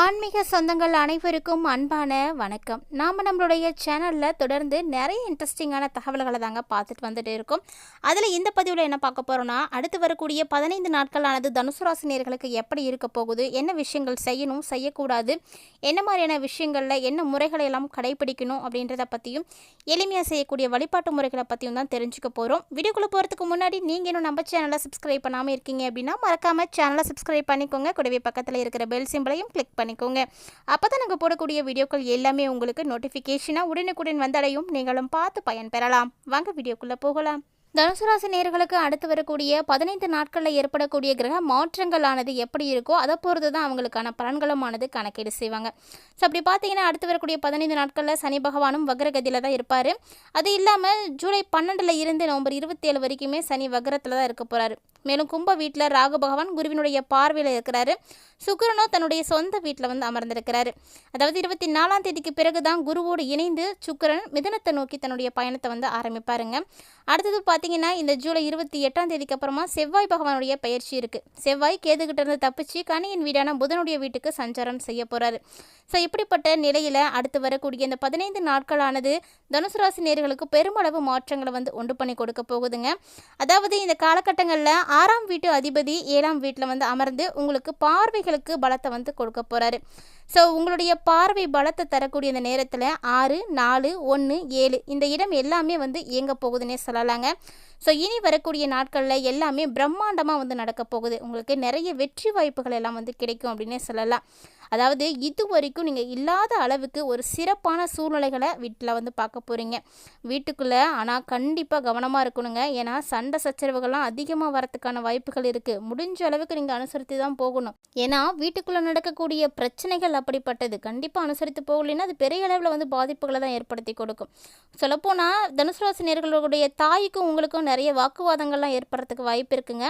ஆன்மீக சொந்தங்கள் அனைவருக்கும் அன்பான வணக்கம். நாம் நம்மளுடைய சேனலில் தொடர்ந்து நிறைய இன்ட்ரெஸ்டிங்கான தகவல்களை தாங்க பார்த்துட்டு வந்துட்டு இருக்கோம். அதில் இந்த பதிவில் என்ன பார்க்க போகிறோன்னா அடுத்து வரக்கூடிய பதினைந்து நாட்களானது தனுசு எப்படி இருக்க போகுது என்ன விஷயங்கள் செய்யணும் செய்யக்கூடாது என்ன மாதிரியான விஷயங்களில் என்ன முறைகளை எல்லாம் கடைபிடிக்கணும் அப்படின்றத பற்றியும் எளிமையாக செய்யக்கூடிய வழிபாட்டு முறைகளை பற்றியும் தான் தெரிஞ்சுக்க போகிறோம் வீடியோக்குள்ளே போகிறதுக்கு முன்னாடி நீங்கள் இன்னும் நம்ம சேனலை சப்ஸ்கிரைப் பண்ணாமல் இருக்கீங்க அப்படின்னா மறக்காமல் சேனலை சப்ஸ்கிரைப் பண்ணிக்கோங்க. கூடவே பக்கத்தில் இருக்கிற பெல் சிம்பிளையும் கிளிக் பண்ணிக்கோங்க. அப்போ தான் நாங்கள் போடக்கூடிய வீடியோக்கள் எல்லாமே உங்களுக்கு நோட்டிஃபிகேஷனாக உடனுக்குடன் வந்தடையும். நீங்களும் பார்த்து பயன்பெறலாம் வாங்க வீடியோக்குள்ளே போகலாம். தனுசு ராசி அடுத்து வரக்கூடிய பதினைந்து நாட்களில் ஏற்படக்கூடிய கிரக மாற்றங்களானது எப்படி இருக்கோ அதை பொறுத்து தான் அவங்களுக்கான பலன்களுமானது கணக்கீடு செய்வாங்க. ஸோ அப்படி பார்த்தீங்கன்னா அடுத்து வரக்கூடிய பதினைந்து நாட்களில் சனி பகவானும் வக்ரகதியில் தான் இருப்பார். அது இல்லாமல் ஜூலை பன்னெண்டில் இருந்து நவம்பர் இருபத்தேழு வரைக்குமே சனி வக்ரத்தில் தான் இருக்க போகிறாரு மேலும் கும்ப வீட்டில் ராகு பகவான் குருவினுடைய பார்வையில் இருக்கிறாரு. சுக்கரனோ தன்னுடைய சொந்த வீட்டில் வந்து அமர்ந்திருக்கிறாரு. அதாவது இருபத்தி நாலாம் தேதிக்கு பிறகு தான் குருவோடு இணைந்து சுக்கரன் மிதனத்தை நோக்கி தன்னுடைய பயணத்தை வந்து ஆரம்பிப்பாருங்க. அடுத்தது பார்த்தீங்கன்னா இந்த ஜூலை இருபத்தி எட்டாம் தேதிக்கு அப்புறமா செவ்வாய் பகவானுடைய பயிற்சி இருக்குது செவ்வாய் கேதுகிட்ட இருந்து தப்பிச்சு கனியின் வீடான புதனுடைய வீட்டுக்கு சஞ்சாரம் செய்ய போகிறாரு ஸோ இப்படிப்பட்ட நிலையில் அடுத்து வரக்கூடிய இந்த பதினைந்து நாட்களானது தனுசு ராசி நேர்களுக்கு பெருமளவு மாற்றங்களை வந்து உண்டு பண்ணி கொடுக்க போகுதுங்க. அதாவது இந்த காலகட்டங்களில் ஆறாம் வீட்டு அதிபதி ஏழாம் வீட்டில் வந்து அமர்ந்து உங்களுக்கு பார்வைகளுக்கு பலத்தை வந்து கொடுக்க போகிறாரு ஸோ உங்களுடைய பார்வை பலத்தை தரக்கூடிய இந்த நேரத்தில் ஆறு நாலு ஒன்று ஏழு இந்த இடம் எல்லாமே வந்து இயங்க போகுதுன்னே சொல்லலாங்க. ஸோ இனி வரக்கூடிய நாட்களில் எல்லாமே பிரம்மாண்டமாக வந்து நடக்க போகுது. உங்களுக்கு நிறைய வெற்றி வாய்ப்புகள் எல்லாம் வந்து கிடைக்கும் அப்படின்னே சொல்லலாம். அதாவது இது வரைக்கும் நீங்கள் இல்லாத அளவுக்கு ஒரு சிறப்பான சூழ்நிலைகளை வீட்டில் வந்து பார்க்க போகிறீங்க வீட்டுக்குள்ளே ஆனால் கண்டிப்பாக கவனமாக இருக்கணுங்க. ஏன்னா சண்டை சச்சரவுகள்லாம் அதிகமாக வரத்துக்கான வாய்ப்புகள் இருக்குது முடிஞ்ச அளவுக்கு நீங்கள் அனுசரித்து தான் போகணும். ஏன்னா வீட்டுக்குள்ளே நடக்கக்கூடிய பிரச்சனைகள் அப்படிப்பட்டது கண்டிப்பாக அனுசரித்து போகலைன்னா அது பெரிய அளவில் வந்து பாதிப்புகளை தான் ஏற்படுத்தி கொடுக்கும். சொல்லப்போனால் தனுசு நேர்களுடைய தாய்க்கும் உங்களுக்கும் நிறைய வாக்குவாதங்கள்லாம் ஏற்படுறதுக்கு வாய்ப்பு இருக்குங்க.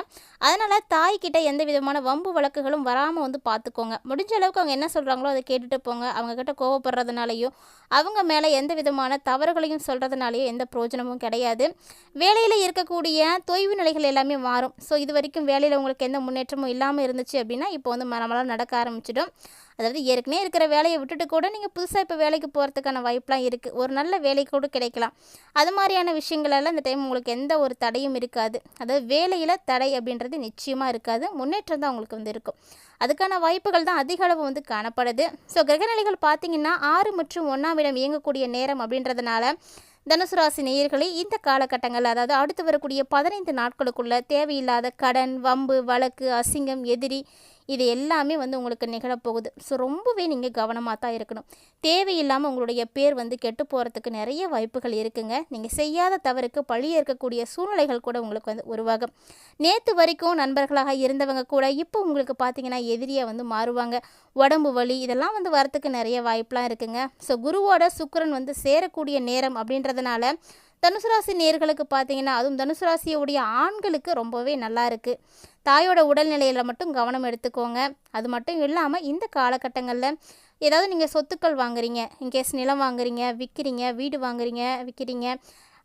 அதனால் தாய்கிட்ட எந்த விதமான வம்பு வழக்குகளும் வராமல் வந்து பார்த்துக்கோங்க முடிஞ்ச அளவுக்கு அவங்க என்ன சொல்கிறாங்களோ அதை கேட்டுட்டு போங்க. அவங்கக்கிட்ட கோவப்படுறதுனாலையும் அவங்க மேலே எந்த விதமான தவறுகளையும் சொல்கிறதுனாலையோ எந்த பிரயோஜனமும் கிடையாது. வேலையில் இருக்கக்கூடிய தொய்வு நிலைகள் எல்லாமே மாறும். ஸோ இது வரைக்கும் வேலையில் உங்களுக்கு எந்த முன்னேற்றமும் இல்லாமல் இருந்துச்சு அப்படின்னா இப்போ வந்து நம்மளால் நடக்க ஆரம்பிச்சிடும். அதாவது ஏற்கனவே இருக்கிற வேலையை விட்டுட்டு கூட நீங்கள் புதுசாக இப்போ வேலைக்கு போகிறதுக்கான வாய்ப்பெலாம் இருக்குது ஒரு நல்ல வேலை கூட கிடைக்கலாம். அது மாதிரியான விஷயங்களெல்லாம் இந்த டைம் உங்களுக்கு எந்த ஒரு தடையும் இருக்காது. அதாவது வேலையில் தடை அப்படின்றது நிச்சயமாக இருக்காது. முன்னேற்றம் தான் உங்களுக்கு வந்து இருக்கும். அதுக்கான வாய்ப்புகள் தான் அதிக அளவு வந்து காணப்படுது. ஸோ கிரகநிலைகள் பார்த்தீங்கன்னா ஆறு மற்றும் ஒன்றாம் இடம் இயங்கக்கூடிய நேரம் அப்படின்றதுனால தனுசு ராசி நேயர்களே இந்த காலகட்டங்கள் அதாவது அடுத்து வரக்கூடிய பதினைந்து நாட்களுக்குள்ள தேவையில்லாத கடன் வம்பு வழக்கு அசிங்கம் எதிரி இது எல்லாமே வந்து உங்களுக்கு நிகழப்போகுது. ஸோ ரொம்பவே நீங்கள் கவனமாக தான் இருக்கணும். தேவையில்லாமல் உங்களுடைய பேர் வந்து கெட்டு போகிறதுக்கு நிறைய வாய்ப்புகள் இருக்குங்க. நீங்கள் செய்யாத தவறுக்கு பழி ஏற்கக்கூடிய சூழ்நிலைகள் கூட உங்களுக்கு வந்து உருவாகும். நேற்று வரைக்கும் நண்பர்களாக இருந்தவங்க கூட இப்போ உங்களுக்கு பார்த்தீங்கன்னா எதிரியாக வந்து மாறுவாங்க. உடம்பு வலி இதெல்லாம் வந்து வரத்துக்கு நிறைய வாய்ப்பெலாம் இருக்குங்க. ஸோ குருவோட சுக்கரன் வந்து சேரக்கூடிய நேரம் அப்படின்றதுனால தனுசு ராசி நேர்களுக்கு பார்த்தீங்கன்னா அதுவும் தனுசு ராசியுடைய ஆண்களுக்கு ரொம்பவே நல்லா இருக்குது தாயோட உடல்நிலையில் மட்டும் கவனம் எடுத்துக்கோங்க. அது மட்டும் இல்லாமல் இந்த காலகட்டங்களில் ஏதாவது நீங்கள் சொத்துக்கள் வாங்குறீங்க இன்கேஸ் நிலம் வாங்குறீங்க விற்கிறீங்க வீடு வாங்குறீங்க விற்கிறீங்க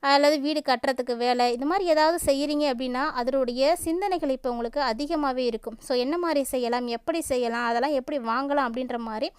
அல்லது வீடு கட்டுறதுக்கு வேலை இது மாதிரி ஏதாவது செய்கிறீங்க அப்படின்னா அதனுடைய சிந்தனைகள் இப்போ உங்களுக்கு அதிகமாகவே இருக்கும். ஸோ என்ன மாதிரி செய்யலாம் எப்படி செய்யலாம் அதெல்லாம் எப்படி வாங்கலாம் அப்படின்ற மாதிரி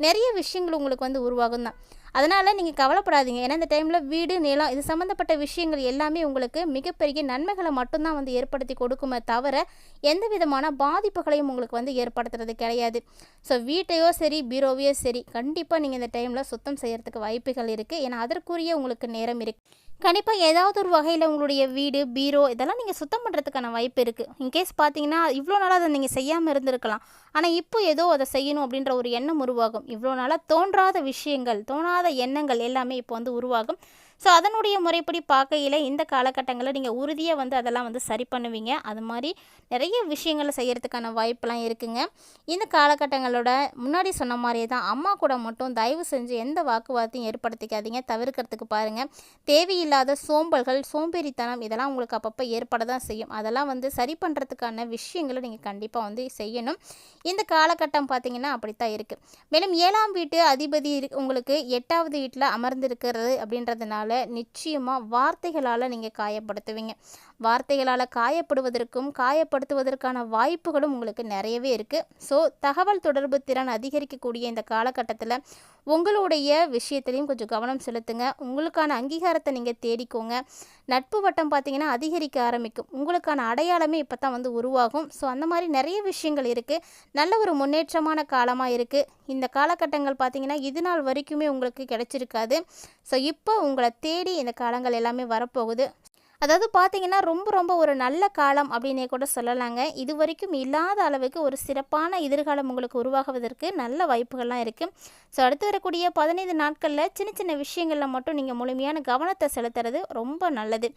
நிறைய விஷயங்கள் உங்களுக்கு வந்து உருவாகும் தான் அதனால் நீங்கள் கவலைப்படாதீங்க. ஏன்னா இந்த டைமில் வீடு நிலம் இது சம்மந்தப்பட்ட விஷயங்கள் எல்லாமே உங்களுக்கு மிகப்பெரிய நன்மைகளை மட்டும்தான் வந்து ஏற்படுத்தி கொடுக்குமே தவிர எந்த விதமான பாதிப்புகளையும் உங்களுக்கு வந்து ஏற்படுத்துறது கிடையாது. ஸோ வீட்டையோ சரி பீரோவையோ சரி கண்டிப்பாக நீங்கள் இந்த டைமில் சுத்தம் செய்கிறதுக்கு வாய்ப்புகள் இருக்குது ஏன்னா அதற்குரிய உங்களுக்கு நேரம் இருக்குது கண்டிப்பாக ஏதாவது ஒரு வகையில் உங்களுடைய வீடு பீரோ இதெல்லாம் நீங்கள் சுத்தம் பண்ணுறதுக்கான வாய்ப்பு இருக்குது இன்கேஸ் பார்த்தீங்கன்னா இவ்வளோ நாளாக அதை நீங்கள் செய்யாமல் இருந்திருக்கலாம். ஆனால் இப்போ ஏதோ அதை செய்யணும் அப்படின்ற ஒரு எண்ணம் உருவாகும். இவ்வளோ நாளாக தோன்றாத விஷயங்கள் தோணாத எண்ணங்கள் எல்லாமே இப்போ வந்து உருவாகும். ஸோ அதனுடைய முறைப்படி பார்க்கையில் இந்த காலகட்டங்களில் நீங்கள் உறுதியாக வந்து அதெல்லாம் வந்து சரி பண்ணுவீங்க. அது மாதிரி நிறைய விஷயங்களை செய்கிறதுக்கான வாய்ப்பெல்லாம் இருக்குங்க. இந்த காலகட்டங்களோட முன்னாடி சொன்ன மாதிரியே தான் அம்மா கூட மட்டும் தயவு செஞ்சு எந்த வாக்குவாதத்தையும் ஏற்படுத்திக்காதீங்க. தவிர்க்கிறதுக்கு பாருங்கள் தேவையில்லாத சோம்பல்கள் சோம்பேறித்தனம் இதெல்லாம் உங்களுக்கு அப்பப்போ ஏற்பட தான் செய்யும். அதெல்லாம் வந்து சரி பண்ணுறதுக்கான விஷயங்களை நீங்கள் கண்டிப்பாக வந்து செய்யணும். இந்த காலகட்டம் பார்த்தீங்கன்னா அப்படித்தான் இருக்குது மேலும் ஏழாம் வீட்டு அதிபதி இரு- உங்களுக்கு எட்டாவது வீட்டில் அமர்ந்திருக்கிறது அப்படின்றதுனால நிச்சயமாக வார்த்தைகளால் நீங்கள் காயப்படுத்துவீங்க. வார்த்தைகளால் காயப்படுவதற்கும் காயப்படுத்துவதற்கான வாய்ப்புகளும் உங்களுக்கு நிறையவே இருக்குது ஸோ தகவல் தொடர்பு திறன் அதிகரிக்கக்கூடிய இந்த காலகட்டத்தில் உங்களுடைய விஷயத்துலையும் கொஞ்சம் கவனம் செலுத்துங்க. உங்களுக்கான அங்கீகாரத்தை நீங்கள் தேடிக்கோங்க. நட்பு வட்டம் பார்த்தீங்கன்னா அதிகரிக்க ஆரம்பிக்கும். உங்களுக்கான அடையாளமே இப்போ தான் வந்து உருவாகும். ஸோ அந்த மாதிரி நிறைய விஷயங்கள் இருக்குது நல்ல ஒரு முன்னேற்றமான காலமாக இருக்குது இந்த காலகட்டங்கள் பார்த்தீங்கன்னா இது நாள் வரைக்குமே உங்களுக்கு கிடைச்சிருக்காது. ஸோ இப்போ உங்களை தேடி இந்த காலங்கள் எல்லாமே வரப்போகுது. அதாவது பார்த்தீங்கன்னா ரொம்ப ரொம்ப ஒரு நல்ல காலம் அப்படின்னே கூட சொல்லலாங்க. இது வரைக்கும் இல்லாத அளவுக்கு ஒரு சிறப்பான எதிர்காலம் உங்களுக்கு உருவாகுவதற்கு நல்ல வாய்ப்புகள்லாம் இருக்குது ஸோ அடுத்து வரக்கூடிய பதினைந்து நாட்களில் சின்ன சின்ன விஷயங்களில் மட்டும் நீங்கள் முழுமையான கவனத்தை செலுத்துறது ரொம்ப நல்லது.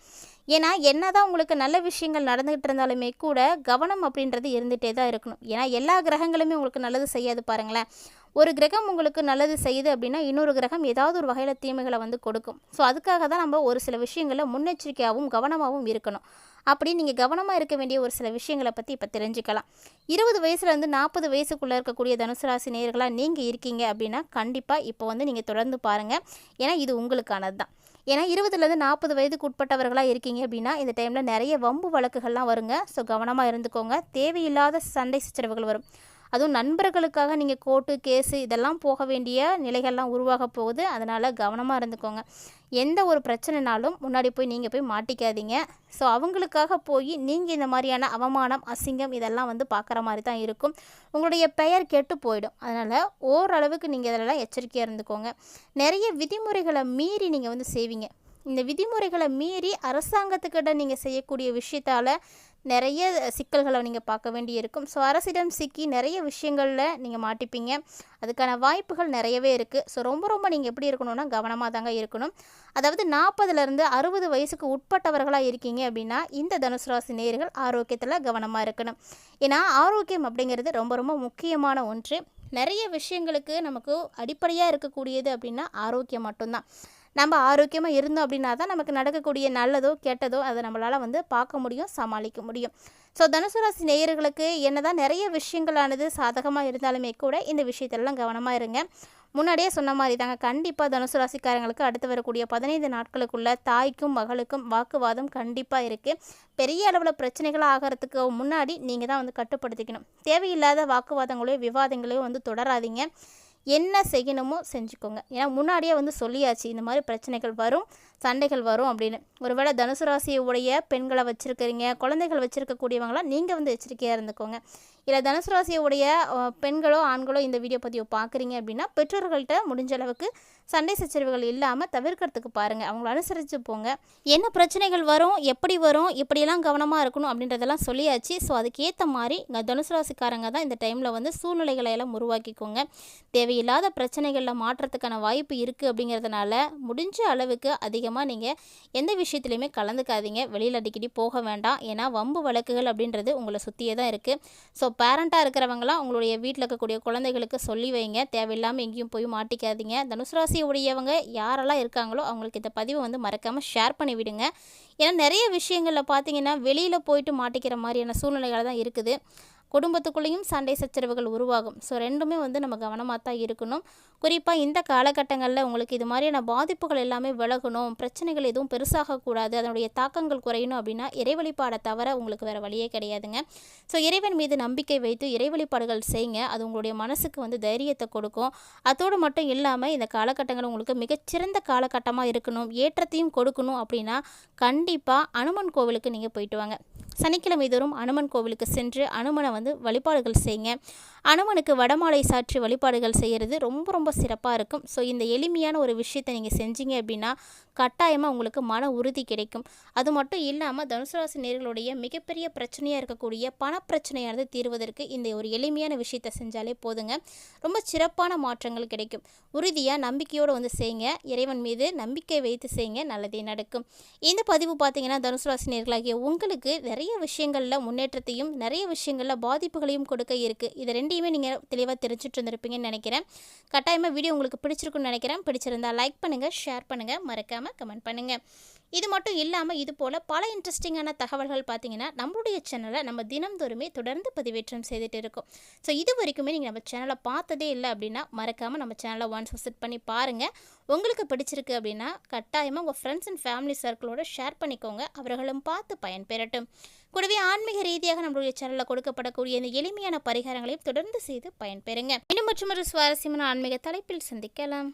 ஏன்னா என்னதான் உங்களுக்கு நல்ல விஷயங்கள் நடந்துகிட்டு இருந்தாலுமே கூட கவனம் அப்படின்றது இருந்துகிட்டே தான் இருக்கணும். ஏன்னா எல்லா கிரகங்களுமே உங்களுக்கு நல்லது செய்யாது பாருங்களேன். ஒரு கிரகம் உங்களுக்கு நல்லது செய்யுது அப்படின்னா இன்னொரு கிரகம் ஏதாவது ஒரு வகையில் தீமைகளை வந்து கொடுக்கும். ஸோ அதுக்காக தான் நம்ம ஒரு சில விஷயங்களில் முன்னெச்சரிக்கையாகவும் கவனமாகவும் இருக்கணும். அப்படி நீங்கள் கவனமாக இருக்க வேண்டிய ஒரு சில விஷயங்களை பற்றி இப்போ தெரிஞ்சுக்கலாம். இருபது வயசுலேருந்து நாற்பது வயசுக்குள்ளே இருக்கக்கூடிய தனுசு ராசி நேர்களாக நீங்கள் இருக்கீங்க அப்படின்னா கண்டிப்பாக இப்போ வந்து நீங்கள் தொடர்ந்து பாருங்கள் ஏன்னா இது உங்களுக்கானது தான். ஏன்னா இருபதுலேருந்து நாற்பது வயதுக்கு உட்பட்டவர்களாக இருக்கீங்க அப்படின்னா இந்த டைமில் நிறைய வம்பு வழக்குகள்லாம் வருங்க. ஸோ கவனமாக இருந்துக்கோங்க. தேவையில்லாத சண்டை சச்சரவுகள் வரும். அதுவும் நண்பர்களுக்காக நீங்கள் கோர்ட்டு கேஸு இதெல்லாம் போக வேண்டிய நிலைகள்லாம் உருவாக போகுது. அதனால் கவனமாக இருந்துக்கோங்க. எந்த ஒரு பிரச்சனைனாலும் முன்னாடி போய் நீங்கள் போய் மாட்டிக்காதீங்க. ஸோ அவங்களுக்காக போய் நீங்கள் இந்த மாதிரியான அவமானம் அசிங்கம் இதெல்லாம் வந்து பார்க்குற மாதிரி தான் இருக்கும். உங்களுடைய பெயர் கெட்டு போயிடும். அதனால் ஓரளவுக்கு நீங்கள் இதெல்லாம் எச்சரிக்கையாக இருந்துக்கோங்க. நிறைய விதிமுறைகளை மீறி நீங்கள் வந்து செய்வீங்க. இந்த விதிமுறைகளை மீறி அரசாங்கத்துக்கிட்ட நீங்கள் செய்யக்கூடிய விஷயத்தால் நிறைய சிக்கல்களை நீங்கள் பார்க்க வேண்டி இருக்கும் ஸோ அரசிடம் சிக்கி நிறைய விஷயங்களில் நீங்கள் மாட்டிப்பீங்க. அதுக்கான வாய்ப்புகள் நிறையவே இருக்குது ஸோ ரொம்ப ரொம்ப நீங்கள் எப்படி இருக்கணும்னா கவனமாக தாங்க இருக்கணும். அதாவது நாற்பதுலேருந்து அறுபது வயசுக்கு உட்பட்டவர்களாக இருக்கீங்க அப்படின்னா இந்த தனுசு ராசி நேர்கள் ஆரோக்கியத்தில் கவனமாக இருக்கணும். ஏன்னா ஆரோக்கியம் அப்படிங்கிறது ரொம்ப ரொம்ப முக்கியமான ஒன்று. நிறைய விஷயங்களுக்கு நமக்கு அடிப்படையாக இருக்கக்கூடியது அப்படின்னா ஆரோக்கியம் மட்டும்தான். நம்ம ஆரோக்கியமாக இருந்தோம் அப்படின்னா தான் நமக்கு நடக்கக்கூடிய நல்லதோ கெட்டதோ அதை நம்மளால் வந்து பார்க்க முடியும் சமாளிக்க முடியும். ஸோ தனுசு ராசி நேயர்களுக்கு என்னதான் நிறைய விஷயங்களானது சாதகமாக இருந்தாலுமே கூட இந்த விஷயத்திலலாம் கவனமாக இருங்க. முன்னாடியே சொன்ன மாதிரி தாங்க கண்டிப்பாக தனுசு ராசிக்காரங்களுக்கு அடுத்து வரக்கூடிய பதினைந்து நாட்களுக்குள்ள தாய்க்கும் மகளுக்கும் வாக்குவாதம் கண்டிப்பாக இருக்குது பெரிய அளவில் பிரச்சனைகள் ஆகிறதுக்கு முன்னாடி நீங்கள் தான் வந்து கட்டுப்படுத்திக்கணும். தேவையில்லாத வாக்குவாதங்களையும் விவாதங்களையோ வந்து தொடராதீங்க. என்ன செய்யணுமோ செஞ்சுக்கோங்க. ஏன்னா முன்னாடியே வந்து சொல்லியாச்சு இந்த மாதிரி பிரச்சனைகள் வரும் சண்டைகள் வரும் அப்படின்னு. ஒருவேளை தனுசு ராசியுடைய பெண்களை வச்சுருக்கிறீங்க குழந்தைகள் வச்சுருக்கக்கூடியவங்களாம் நீங்கள் வந்து எச்சரிக்கையாக இருந்துக்கோங்க. இல்லை தனுசு ராசியுடைய பெண்களோ ஆண்களோ இந்த வீடியோ பதிவை பார்க்குறீங்க அப்படின்னா பெற்றோர்கள்ட்ட முடிஞ்ச அளவுக்கு சண்டை சச்சரவுகள் இல்லாமல் தவிர்க்கிறதுக்கு பாருங்கள் அவங்கள அனுசரித்து போங்க. என்ன பிரச்சனைகள் வரும் எப்படி வரும் இப்படியெல்லாம் கவனமாக இருக்கணும் அப்படின்றதெல்லாம் சொல்லியாச்சு. ஸோ அதுக்கேற்ற மாதிரி இங்கே தனுசு ராசிக்காரங்க தான் இந்த டைமில் வந்து சூழ்நிலைகளை எல்லாம் உருவாக்கிக்கோங்க. தேவையில்லாத பிரச்சனைகளில் மாற்றத்துக்கான வாய்ப்பு இருக்குது அப்படிங்கிறதுனால முடிஞ்ச அளவுக்கு அதிகமாக நீங்கள் எந்த விஷயத்துலையுமே கலந்துக்காதீங்க. வெளியில் அடிக்கடி போக வேண்டாம். ஏன்னா வம்பு வழக்குகள் அப்படின்றது உங்களை சுற்றியே தான் இருக்குது ஸோ பேரண்ட்டாக இருக்கிறவங்களாம் உங்களுடைய வீட்டில் இருக்கக்கூடிய குழந்தைகளுக்கு சொல்லி வைங்க. தேவையில்லாமல் எங்கேயும் போய் மாட்டிக்காதீங்க. தனுசு ராசி உடையவங்க யாரெல்லாம் இருக்காங்களோ அவங்களுக்கு இந்த பதிவை வந்து மறக்காமல் ஷேர் பண்ணி விடுங்க. ஏன்னா நிறைய விஷயங்களில் பார்த்தீங்கன்னா வெளியில் போயிட்டு மாட்டிக்கிற மாதிரியான சூழ்நிலைகள் தான் இருக்குது. குடும்பத்துக்குள்ளேயும் சண்டை சச்சரவுகள் உருவாகும். ஸோ ரெண்டுமே வந்து நம்ம கவனமாக தான் இருக்கணும். குறிப்பாக இந்த காலகட்டங்களில் உங்களுக்கு இது மாதிரியான பாதிப்புகள் எல்லாமே விலகணும். பிரச்சனைகள் எதுவும் பெருசாகக்கூடாது. அதனுடைய தாக்கங்கள் குறையணும் அப்படின்னா இறைவழிபாடை தவிர உங்களுக்கு வேறு வழியே கிடையாதுங்க. ஸோ இறைவன் மீது நம்பிக்கை வைத்து இறைவழிபாடுகள் செய்யுங்க அது உங்களுடைய மனசுக்கு வந்து தைரியத்தை கொடுக்கும். அதோடு மட்டும் இல்லாமல் இந்த காலகட்டங்கள் உங்களுக்கு மிகச்சிறந்த காலகட்டமாக இருக்கணும். ஏற்றத்தையும் கொடுக்கணும் அப்படின்னா கண்டிப்பாக அனுமன் கோவிலுக்கு நீங்கள் போயிட்டு வாங்க. சனிக்கிழமை தோறும் அனுமன் கோவிலுக்கு சென்று அனுமனை வந்து வழிபாடுகள் செய்யுங்க. அனுமனுக்கு வடமாலை சாற்றி வழிபாடுகள் செய்கிறது ரொம்ப ரொம்ப சிறப்பாக இருக்கும். ஸோ இந்த எளிமையான ஒரு விஷயத்தை நீங்கள் செஞ்சீங்க அப்படின்னா கட்டாயமாக உங்களுக்கு மன உறுதி கிடைக்கும். அது மட்டும் இல்லாமல் தனுசு ராசி நேர்களுடைய மிகப்பெரிய பிரச்சனையாக இருக்கக்கூடிய பணப்பிரச்சனையானது தீர்வதற்கு இந்த ஒரு எளிமையான விஷயத்தை செஞ்சாலே போதுங்க. ரொம்ப சிறப்பான மாற்றங்கள் கிடைக்கும். உறுதியாக நம்பிக்கையோடு வந்து செய்யுங்க இறைவன் மீது நம்பிக்கை வைத்து செய்யுங்க நல்லதே நடக்கும். இந்த பதிவு பார்த்தீங்கன்னா தனுசு ராசி நேர்களாகிய உங்களுக்கு நிறைய விஷயங்களில் முன்னேற்றத்தையும் நிறைய விஷயங்களில் பாதிப்புகளையும் கொடுக்க இருக்குது இது ரெண்டையுமே நீங்கள் தெளிவாக தெரிஞ்சுட்டு இருந்திருப்பீங்கன்னு நினைக்கிறேன். கட்டாயமாக வீடியோ உங்களுக்கு பிடிச்சிருக்குன்னு நினைக்கிறேன். பிடிச்சிருந்தா லைக் பண்ணுங்கள் ஷேர் பண்ணுங்கள் மறக்காமல் கமெண்ட் பண்ணுங்கள் இது மட்டும் இல்லாமல் இது போல் பல இன்ட்ரெஸ்டிங்கான தகவல்கள் பார்த்தீங்கன்னா நம்மளுடைய சேனலை நம்ம தினம்தோறுமே தொடர்ந்து பதிவேற்றம் செய்துட்டு இருக்கோம். ஸோ இது வரைக்குமே நீங்கள் நம்ம சேனலை பார்த்ததே இல்லை அப்படின்னா மறக்காமல் நம்ம சேனலை ஒன்ஸ் விசிட் பண்ணி பாருங்கள் உங்களுக்கு பிடிச்சிருக்கு அப்படின்னா கட்டாயமாக உங்கள் ஃப்ரெண்ட்ஸ் அண்ட் ஃபேமிலி சர்க்கிளோட ஷேர் பண்ணிக்கோங்க. அவர்களும் பார்த்து பயன்பெறட்டும். கூடவே ஆன்மீக ரீதியாக நம்மளுடைய சேனலில் கொடுக்கப்படக்கூடிய இந்த எளிமையான பரிகாரங்களையும் தொடர்ந்து செய்து பயன்பெறுங்க. இன்னும் மற்றும் ஒரு சுவாரஸ்யமான ஆன்மீக தலைப்பில் சந்திக்கலாம்.